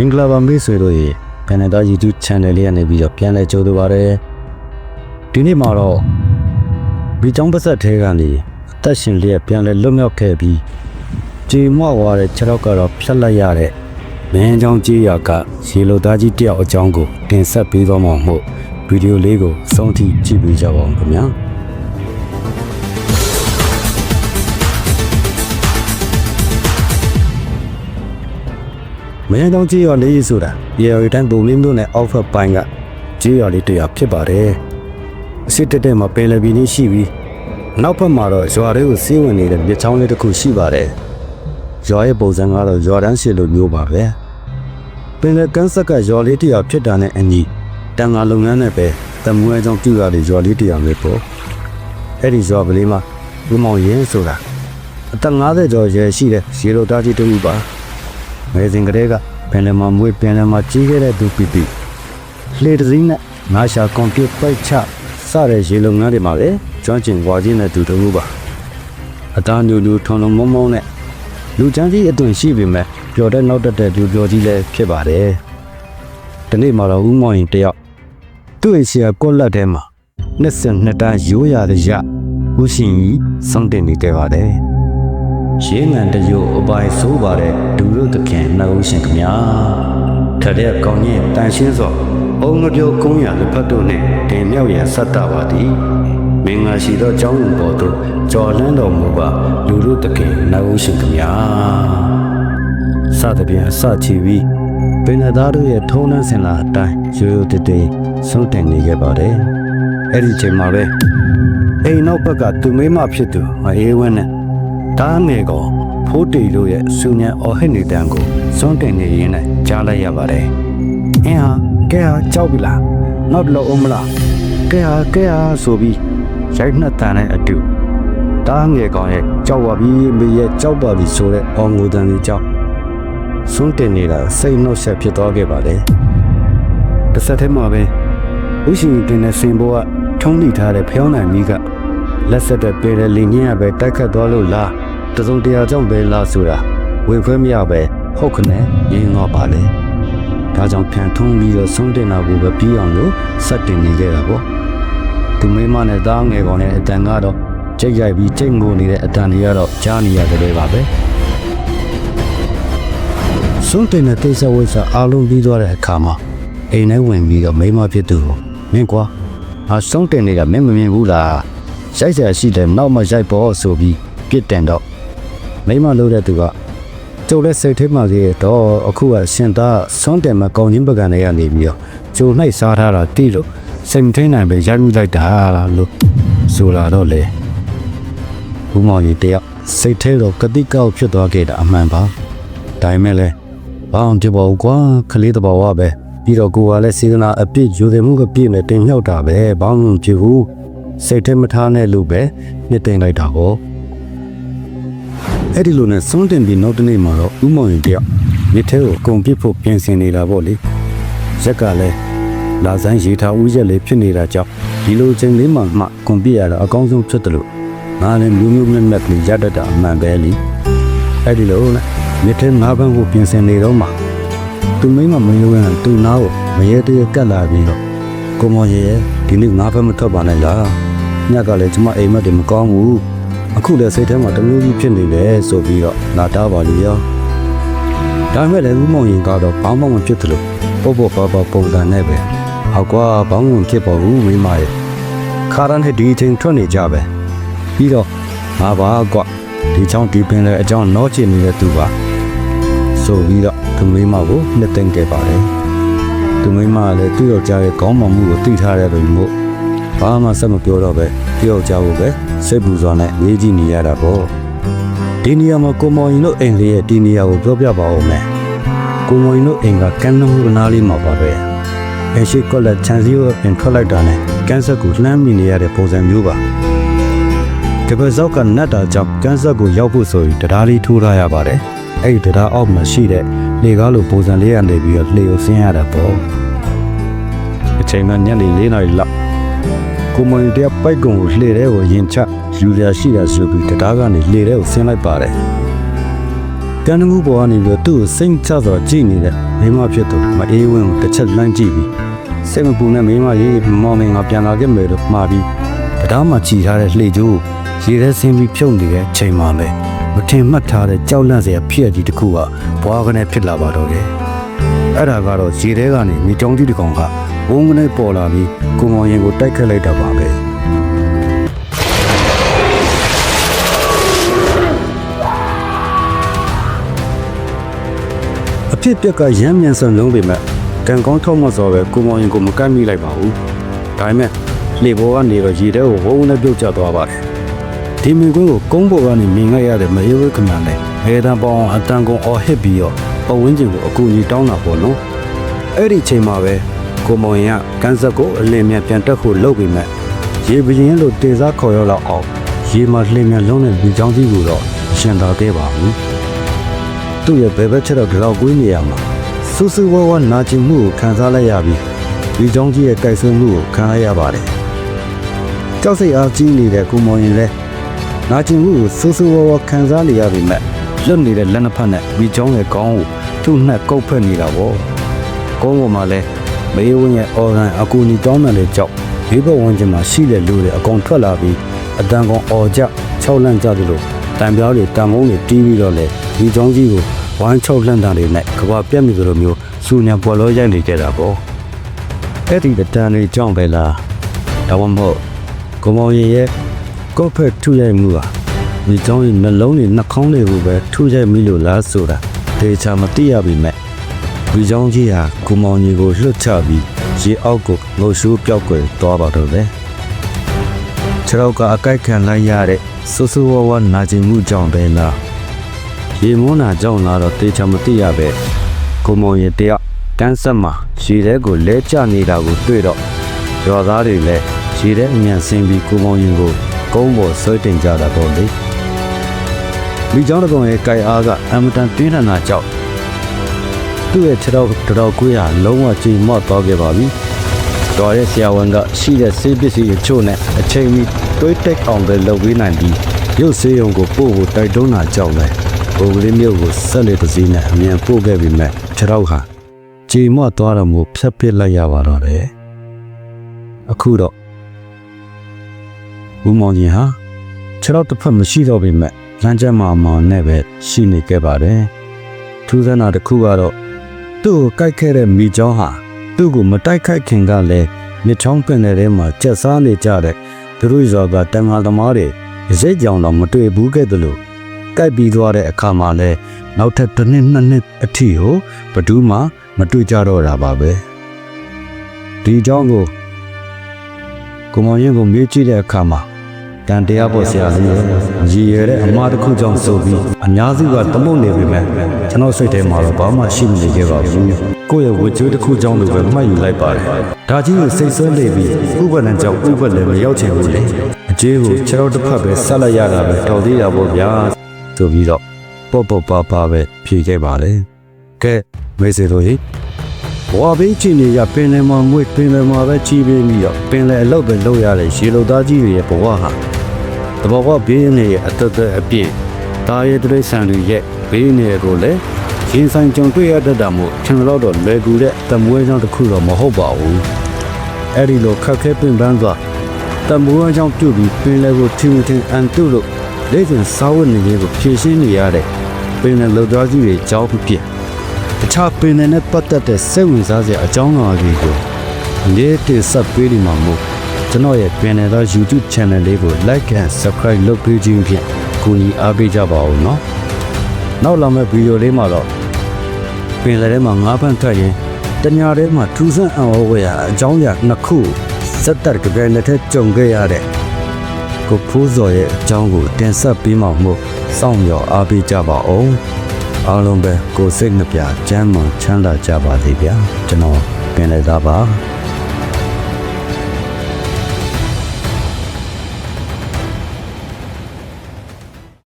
မင်္ဂလာပါမိတ်ဆွေတို့ရေကနေဒါ YouTube channel လေးကနေပြီးတော့ပြန်လဲကြိုးတော့ပါတယ်ဒီနေ့မှာတော့ဒီကြောင့်ပတ်သက်သေးကနေအသက်ရှင်လျက်ပြန်လဲလွတ်မြောက်ခဲ့ပြီးကြေမွားသွားတဲ့ခြေတော့ကတော့ဖြတ်လိုက်ရတဲ့မင်းချောင်းကြီးရကရေလိုသားကြီးတယောက်အကြောင်းကိုတင်ဆက်ပေးသွားမှာမို့ဗီဒီယိုလေးကိုစုံထိကြည့်ပေးကြပါဦးခင်ဗျာ မင်းတောင်ကြီးရော်လေးဆိုတာရေရီတန်ပုံလေးမျိုးနဲ့အောက်ဖက်ပိုင်းကကြီးရော်လေးတရားဖြစ်ပါတယ်အစ်တက်တက်မှာပင်လယ်ပီလေးရှိပြီးနောက်ဖက်မှာတော့ရွာတွေကိုစီးဝင်နေတဲ့မြစ်ချောင်းလေးတစ်ခုရှိပါတယ်ရွာရဲ့ပုံစံကတော့ရွာတန်းရှိလိုမျိုးပါပဲပင်လယ်ကန်းဆက်ကရွာလေးတရားဖြစ်တာနဲ့အညီတန်ငါလုပ်ငန်းနဲ့ပဲတမွေးကြောင့်ပြုရတဲ့ရွာလေးတရားမျိုးပေါ့အဲ့ဒီရွာကလေးမှာဘုမောင်ရင်ဆိုတာအသက်50ကျော်ရွယ်ရှိတဲ့ရေလိုသားကြီးတူပါ ငယ်စဉ်ကတည်းကပင်လယ်မှာမွေးပင်လယ်မှာကြီးခဲ့တဲ့သူပီပီလှေတစ်စီးနဲ့ငါရှာကွန်ပျူတာချစတဲ့ရေလုံငန်းတွေမှာပဲကျွမ်းကျင်ဝါခြင်းတဲ့သူတစ်ဦးပါအသားညူညူထွန်လုံမုံမုံနဲ့လူချမ်းကြီးအသွင်ရှိပေမဲ့ပျော်တဲ့နောက်တက်တဲ့လူပျော်ကြီးလည်းဖြစ်ပါတယ်ဒီနေ့မှာတော့ဦးမောင်ရင်တယောက်သူ့ရဲ့ဆရာကောလက်ထဲမှာနှစ်စနှစ်တန်းရိုးရတဲ့ရဦးရှင်ကြီးစောင့်တင်နေကြပါတယ်ရှင်းငံတရုပ်အပိုင်ဆိုးပါတဲ့ ဒူတို့သခင်နှုတ်ရှင်ခမညာထတဲ့ကောင်းကြီးတန်ရှင်းစွာအုံငပြောကုန်းရလက်ဖက်တို့နှင့်တင်မြောက်ရန်ဆက်တာပါသည်မင်္ဂလာရှိသောကျောင်းလူပေါ်သို့ကြော်လန်းတော်မူပါလူတို့သခင်နှုတ်ရှင်ခမညာစသဖြင့်အစချီပြီးပင်သားတို့ရဲ့ထုံးနှန်းစင်လာအတိုင်းရိုးရိုးတည်တည်ဆုံးတင်နေခဲ့ပါတယ်အဲ့ဒီချိန်မှာပဲအိမ်နောက်ဘက်ကသူမိမဖြစ်သူမအေးဝင်းနဲ့ဒါငယ်ကော ဖိုးတီတို့ရဲ့စူညံအော်ဟစ်နေတန်းကိုစွန့်တင်နေရင်းနဲ့ကြားလိုက်ရပါတယ်။အင်းဟာကဲဟာကြောက်ပြီလား။နောက်တော့အောင်မလား။ကဲဟာကဲဟာဆိုပြီးရိုက်နှက်တန်တဲ့အတူဒါငယ်ကောင်ရဲ့ကြောက်ပါပြီမေရဲ့ကြောက်ပါပြီဆိုတဲ့အော်ငိုတန်လေးကြောက်စွန့်တင်နေတာစိတ်နှုတ်ဆက်ဖြစ်သွားခဲ့ပါတယ်။တစ်ဆက်တည်းမှာပဲဥရှင်တင်တဲ့စင်ဘောကထုံးလိထားတဲ့ဖျောင်းနိုင်မိကလက်ဆက်တဲ့ပေတဲ့လင်ကြီးကပဲတိုက်ခတ်သွားလို့လား တစုံတရာကြောင့်ပဲလားဆိုတာဝင်ခွင့်မရပဲဟုတ်ခနဲ့ရင်းတော့ပါလေဒါကြောင့်ဖြန်ထုံးပြီးတော့ဆုံးတင်တာကိုပဲပြီးအောင်လို့စက်တင်နေကြတာပေါ့သူမိမနဲ့သားငယ်ကောင်နဲ့အတန်ကတော့ကြိတ်ရိုက်ပြီးကြိတ်ငိုနေတဲ့အတန်တွေကတော့ကြားနေရတယ်ပါပဲဆုံးတင်တဲ့တိတ်ဆဝိဆာအားလုံးပြီးသွားတဲ့အခါမှာအိမ်ထဲဝင်ပြီးတော့မိမဖြစ်သူကိုမင်းကွာဟာဆုံးတင်နေတာမင်းမမြင်ဘူးလားရိုက်ဆရာရှိတယ်နောက်မှရိုက်ပေါ်ဆိုပြီးပြစ်တင်တော့ မိမလို့တဲ့သူကကျုပ်လည်းစိတ်ထဲမှာကြီးတော့အခုကရှင်သားဆွန့်တယ်မကောင်းချင်းပကံတွေကနေပြီးတော့ကျုံနှိုက်စားထားတာတိလို့စိတ်မထိန်နိုင်ပဲရိုက်မှုလိုက်တာလို့ဆိုလာတော့လေဘူးမောင်ကြီးတယောက်စိတ်ထဲတော့ကတိကောက်ဖြစ်သွားခဲ့တာအမှန်ပါဒါပေမဲ့လည်းဘာအောင်ဒီဘောကွာခလေးတဘောဝပဲပြီးတော့ကိုကလည်းစေတနာအပြစ်ယူတယ်မှုကပြည့်နေတင်မြောက်တာပဲဘာမှမဖြစ်ဘူးစိတ်ထဲမထားနဲ့လို့ပဲနှစ်သိမ့်လိုက်တာဟော အဲ့ဒီလိုနဲ့စွန့်တင်ပြီးနောက်တနေ့မှာတော့ဥမောင်ရင်တယောက်မြစ်ထဲကိုကုံပစ်ဖို့ပြင်ဆင်နေတာပေါ့လေရက်ကလည်းလာဆန်းရေထားဦးရက်လေးဖြစ်နေတာကြောင့်ဒီလိုချိန်လေးမှမှကွန်ပစ်ရတာအကောင်းဆုံးဖြစ်တယ်လို့ငါလည်းမျိုးမျိုးမြတ်မြတ်ကလေးရတတ်တာအမှန်ပဲလीအဲ့ဒီလိုနဲ့မြစ်ထဲငါးပန်းကိုပြင်ဆင်နေတော့မှသူမိမမယုံရင်သူနာကိုမရဲတရကတ်လာပြီးတော့ကိုမောင်ရေဒီနေ့ငါးဖက်မထွက်ပါနဲ့လားညကလည်းကျမအိမ်မက်တွေမကောင်းဘူး အခုလည်းစိတ်ထဲမှာတမျိုးကြီးဖြစ်နေတယ်ဆိုပြီးတော့လာတားပါလို့ရောဒါမဲ့လည်းဦးမောင်ရင်ကတော့ဘောင်းဘောင်းမဖြစ်သလိုပုတ်ပုတ်ပါပါပုံစံနဲ့ပဲဟောက်ကွာဘောင်းဝင်ဖြစ်ပေါ်ဘူးမိမရဲ့ခါရန်ဟဲ့ဒီချင်းထွက်နေကြပဲပြီးတော့ငါပါကွဒီချောင်းဒီပင်လည်းအကြောင်းနောချင်နေတဲ့သူပါဆိုပြီးတော့သူမိမကိုနှစ်သိမ့်ခဲ့ပါတယ်သူမိန်းမကလည်းသူ့ယောက်ျားရဲ့ကောင်းမွန်မှုကိုသိထားတဲ့လူမျိုး ဘာမှဆက်မပြောတော့ပဲသူ့ယောက်ျားကိုပဲစိတ်ပူစွာနဲ့ရေးကြည့်နေရတာပေါ့ဒီနေရာမှာကိုမောင်ရင်တို့အိမ်လေးရဲ့ဒီနေရာကိုပြောပြပါဦးမယ်ကိုမောင်ရင်တို့အိမ်ကကန်းနှမှုကနားလေးမှာပါပဲအရှိကောလက်ချန်စီကိုပြင်ထွက်လိုက်တာနဲ့ကန်းဆက်ကိုလှမ်းမိနေရတဲ့ပုံစံမျိုးပါတပတ်စောက်ကနတ်တာကြောင့်ကန်းဆက်ကိုရောက်ဖို့ဆိုပြီးတရားလေးထိုးထားရပါတယ်အဲ့ဒီတရားအောက်မှာရှိတဲ့လေကားလိုပုံစံလေးကနေပြီးတော့လှေကိုဆင်းရတာပေါ့အချိန်မှညနေ၄နာရီလောက် ကိုမွန်တရပိုက်ကုံကိုလှေတဲ့ကိုရင်ချယူရရှိတာဆိုပြီးတရားကနေလှေတဲ့ကိုဆင်းလိုက်ပါတယ်တန်တမှုပေါ်ကနေပြီးတော့သူ့ကိုစိတ်ချစွာကြည့်နေတဲ့မိမဖြစ်သူမအေးဝင်းကိုတစ်ချက်လှမ်းကြည့်ပြီးစိတ်မပူနဲ့မိမရေးမောင်မင်းငါပြန်လာခဲ့မယ်လို့မှားပြီးတရားမှချီထားတဲ့လှေကြိုးရေထဲဆင်းပြီးဖြုတ်နေတဲ့ချိန်မှာပဲမထင်မှတ်ထားတဲ့ကြောက်လန့်စရာဖြစ်ရကြီးတစ်ခုကဘွားကနေဖြစ်လာပါတော့တယ်အဲ့ဒါကတော့ရေထဲကနေမြေကြောင်းကြီးတစ်ကောင်က ဝုန်းကနေပေါ်လာပြီးကိုမောင်ရင်ကိုတိုက်ခတ်လိုက်တာပါပဲအဖြစ်ပြက်ကရမ်းမြန်ဆန်လုံးပေမဲ့ကံကောင်းထောက်မစော်ပဲကိုမောင်ရင်ကိုမကန့်မိလိုက်ပါဘူးဒါပေမဲ့လေဘောကနေတော့ရေထဲကိုဝုန်းနဲ့ပြုတ်ကျသွားပါတယ်ဒီမင်ကွင်းကိုကုန်းပေါ်ကနေမြင်ခဲ့ရတဲ့မရေဝဲခမန်နဲ့ဟဲတန်ပေါအောင်အတန်ကုန်အော်ဟစ်ပြီးတော့ပဝင်းကျင်ကိုအကူကြီးတောင်းတာပေါ့နော်အဲ့ဒီချိန်မှာပဲ ကိုမောင်ရင်ကကန်ဆက်ကိုအလင်းမြန်ပြန်တက်ဖို့လုပ်ပြီးမဲ့ရေပရင်လို့တေစားခေါ်ရောက်တော့အောင်ရေမှာလှင်းမြန်လုံးတဲ့လူချောင်းကြီးကိုတော့ရှင်သာခဲ့ပါဘူးသူ့ရဲ့ဘယ်ဘက်ချက်တော့ဒီလောက်ကွေးနေရမှာစူးစူးဝါးဝါနာကျင်မှုကိုခံစားလိုက်ရပြီးဒီကြောင့်ကြီးရဲ့ကြိုက်ဆွေးမှုကိုခံလိုက်ရပါတယ်ကြောက်စိတ်အားကြီးနေတဲ့ကုမောင်ရင်လည်းနာကျင်မှုကိုစူးစူးဝါးဝါခံစားနေရပြီမဲ့လွတ်နေတဲ့လက်နှစ်ဖက်နဲ့ဒီကြောင့်ရဲ့ကောင်းကိုသူ့နှက်ကုတ်ဖက်နေတာပေါ့ကုန်းပေါ်မှာလည်း မေးဝင်းရဲ့အော်ဂန်အကူညီတောင်းတဲ့ကြောက်ဘေးဘဝန်းကျင်မှာရှိတဲ့လူတွေအကုန်ထွက်လာပြီးအတန်ကောင်အော်ကြ၆လန့်ကြသလိုတံပြောင်းတွေတံမုံတွေတီးပြီးတော့လေဒီကြောင့်ကြီးကိုဝမ်းချုပ်လှန့်တာတွေနဲ့ကဘာပြက်မိသလိုမျိုးစူညံပေါ်လို့ရိုက်နေကြတာပေါ့အဲ့ဒီတန်တွေကြောင့်ပဲလားဒါမှမဟုတ်ကိုမောင်ရင်ရဲ့ကော့ဖက်ထုရိုက်မှုဟာဒီကြောင့်နှလုံးတွေနှာခေါင်းတွေကိုပဲထုရိုက်မိလို့လားဆိုတာဒေချာမသိရပြီမဲ့ လူချောင်းကြီးဟာကုမောင်ကြီးကိုလွှတ်ချပြီးရေအောက်ကိုလှုပ်ရှူးပျောက်ကွယ်သွားပါတော့တယ်။ခြေထောက်ကအကိုက်ခံလိုက်ရတဲ့ဆူဆူဝါဝါနာကျင်မှုကြောင့်ပဲလား။ရေမွန်းနာကြောင့်လားတော့တေချာမသိရပဲ။ကုမောင်ကြီးတယောက်တန်းဆက်မှာရေထဲကိုလဲကျနေတာကိုတွေ့တော့ရွာသားတွေလည်းရေထဲအမြန်ဆင်းပြီးကုမောင်ကြီးကိုကုန်းပေါ်ဆွဲတင်ကြတာပေါ့လေ။လူချောင်းတကောင်ရဲ့ကြိုက်အားကအမတန်တွင်းထန်တာကြောင့် သူ့ရဲ့ခြေထောက်တော်တော်ကွေးဟာလုံးဝချိန်မော့သွားခဲ့ပါပြီတော်ရဲ့ဆရာဝန်ကရှိတဲ့ဆေးပစ္စည်းအချို့နဲ့အချိန်မီတွေးတက်အောင်ပဲလုပ်ပေးနိုင်ပြီးရုပ်ဆေးရုံကိုပို့ဖို့တိုက်တွန်းတာကြောင့်လဲဘိုးကလေးမျိုးကိုဆက်လက်တစ်စီးနဲ့အမြန်ပို့ခဲ့ပြီးမဲ့ခြေထောက်ဟာချိန်မော့သွားတော့မို့ဖြတ်ပစ်လိုက်ရပါတော့တယ်အခုတော့ဦးမောင်ကြီးဟာခြေထောက်တစ်ဖက်မရှိတော့ပေမဲ့လမ်းကျမ်းမာမောင်နဲ့ပဲရှိနေခဲ့ပါတယ်ထူးဆန်းတာတစ်ခုကတော့ သူ့ကိုကြိုက်ခဲ့တဲ့မိချောင်းဟာသူ့ကိုမတိုက်ခိုက်ခင်ကလည်းမြစ်ချောင်းပင်ထဲမှာကျက်စားနေကြတဲ့သူတို့ရွာကတန်ဃာသမားတွေရိတ်ကြောင်တော့မတွေ့ဘူးခဲ့သလိုကြိုက်ပြီးသွားတဲ့အခါမှာလဲနောက်ထပ်တစ်နှစ်နှစ်နှစ်အထိကိုဘယ်သူမှမတွေ့ကြတော့တာပါပဲဒီအကြောင်းကိုကိုမောင်ရင်ကိုမေးကြည့်တဲ့အခါမှာ တန်တရားပေါ်ဆရာကြီးရဲ့ရည်ရတဲ့အမှားတစ်ခုကြောင့်ဆိုပြီးအများစုကသမုတ်နေပြီမဲ့ကျွန်တော်စိတ်ထဲမှာတော့ဘာမှရှိမနေခဲ့ပါဘူးကိုယ့်ရဲ့ဝတ်ကြွေးတစ်ခုကြောင့်လိုပဲမှတ်ယူလိုက်ပါတယ်ဒါကြီးကိုစိတ်ဆွဲနေပြီးဥပဒံကြောင့်ဥပဒလည်းမရောက်ချင်ဘူးလေအကျေးကိုခြေတော်တစ်ဖက်ပဲဆက်လိုက်ရတာပဲတော်သေးတာပေါ့ဗျာဆိုပြီးတော့ပေါ့ပေါ့ပါပါပဲဖြေခဲ့ပါလေကဲမေစေတို့ဟိဘဝဘေးချင်းနေရပင်လယ်မှာမွေ့ပင်လယ်မှာပဲကြီးပေးပြီးတော့ပင်လယ်အလုပ်ပဲလုပ်ရတဲ့ရေလုံသားကြီးတွေရဲ့ဘဝဟာ တဘောကဘေးနေရဲ့အသက်သက်အပြည့်ဒါရဲ့တိရစ္ဆာန်တွေရဲ့ဘေးနေကိုလည်းရင်ဆိုင်ကြုံတွေ့ရတတ်တာမို့ထင်တော့တော့လွယ်ကူတဲ့တမွေးကြောင့်တစ်ခုတော့မဟုတ်ပါဘူးအဲ့ဒီလိုခက်ခဲပင်ပန်းစွာတမွေးကြောင့်ပြုတ်ပြီးပင်လယ်ကိုထင်ထင်အန်တုလို့လက်ကျင်စားဝတ်နေလေးကိုဖြည့်ရှင်းနေရတဲ့ပင်လယ်လုံသားကြီးတွေကြောက်ဖြစ်တခြားပင်နယ်နဲ့ပတ်သက်တဲ့စိတ်ဝင်စားစရာအကြောင်းအရာတွေကိုလေးတင်ဆက်ပေးနေမှာမို့ ကျွန်တော်ရဲ့ပင်နယ်သော YouTube channel လေးကို like and subscribe လုပ်ပေးခြင်းဖြင့်ကူညီအားပေးကြပါဦးနော်နောက်လာမယ့်ဗီဒီယိုလေးမှာတော့ပင်လယ်ထဲမှာငါးဖန်ထွက်ရင်တညာထဲမှာထူးဆန်းအံ့ဩဝယ်ရာအကြောင်းအရာနှစ်ခုစက်တက်ကြပြတဲ့ထက်ကြုံခဲ့ရတဲ့ကိုဖိုးစော်ရဲ့အကြောင်းကိုတင်ဆက်ပေးမှာမို့စောင့်မျှော်အားပေးကြပါဦးအားလုံးပဲကိုယ်စိတ်နှပြချမ်းမှန်ချမ်းသာကြပါစေဗျာကျွန်တော်ပင်လယ်သားပါ